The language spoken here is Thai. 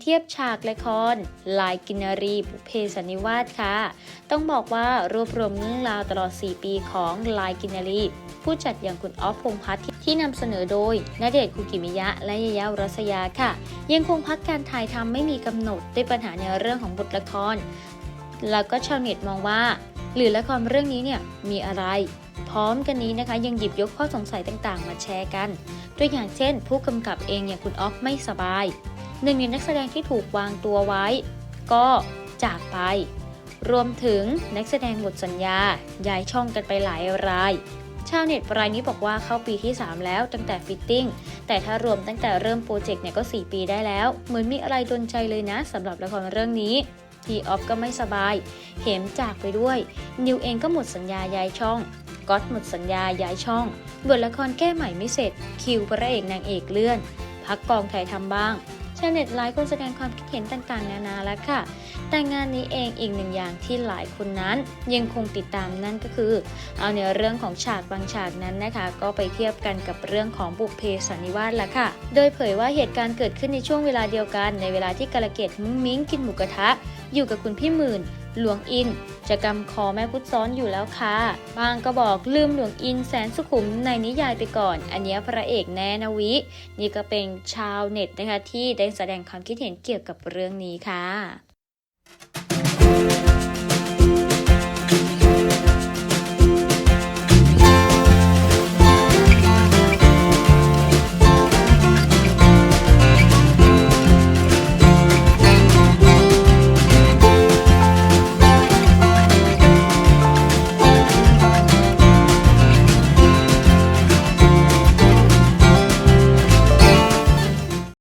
เทียบฉากละคร ลายกินารีบุเพสันนิวาสค่ะ ต้องบอกว่ารวบรวมเรื่องราวตลอด 4 ปีของลายกินารี ผู้จัดอย่างคุณออฟพงพัฒน์ที่นำเสนอโดยณเดชน์คุกิมิยะ และยายารัสยาค่ะ ยังคงพักการถ่ายทำไม่มีกำหนดด้วยปัญหาในเรื่องของบทละคร แล้วก็ชาวเน็ตมองว่า หรือละครเรื่องนี้เนี่ยมีอะไรพร้อมกันนี้นะคะยังหยิบยกข้อสงสัยต่างๆ มาแชร์กัน ตัวอย่างเช่น ผู้กำกับเองอย่างคุณออฟไม่สบาย หนึ่งในนักแสดงที่ถูกวางตัวไว้ ก็จากไป รวมถึงนักแสดงหมดสัญญาย้ายช่องกันไปหลายราย ชาวเน็ตรายนี้บอกว่าเข้าปีที่ 3 แล้วตั้งแต่ฟิตติ้ง แต่ถ้ารวมตั้งแต่เริ่มโปรเจกต์เนี่ยก็ 4 ปีได้แล้ว เหมือนมีอะไรดนใจเลยนะสำหรับละครเรื่องนี้ทีออฟก็ไม่สบาย เหมจากไปด้วย นิวเองก็หมดสัญญาย้ายช่องก๊อตหมดสัญญาย้ายช่องบทละครแก้ใหม่ไม่เสร็จ คิวพระเอกนางเอกเลื่อน พักกองถ่ายทำบ้าง ชาวเน็ตหลายคนแสดงความคิดเห็นต่างๆ นานาแล้วค่ะ แต่งานนี้เองอีกหนึ่งอย่างที่หลายคนนั้นยังคงติดตามนั่นก็คือ เอาในเรื่องของฉากบางฉากนั้นนะคะ ก็ไปเทียบกันกับเรื่องของบุกเพสันนิวาสละค่ะ โดยเผยว่าเหตุการณ์เกิดขึ้นในช่วงเวลาเดียวกัน ในเวลาที่กระเกตมุ้งมิ้งกินหมูกระทะ อยู่กับคุณพี่หมื่น หลวงอินจะกำคอแม่พุทธซ้อนอยู่แล้วค่ะบางก็บอกลืมหลวงอินแสนสุขุมในนิยายไปก่อน อันนี้พระเอกแน่นะวิ นี่ก็เป็นชาวเน็ตนะคะที่ได้แสดงความคิดเห็นเกี่ยวกับเรื่องนี้ค่ะ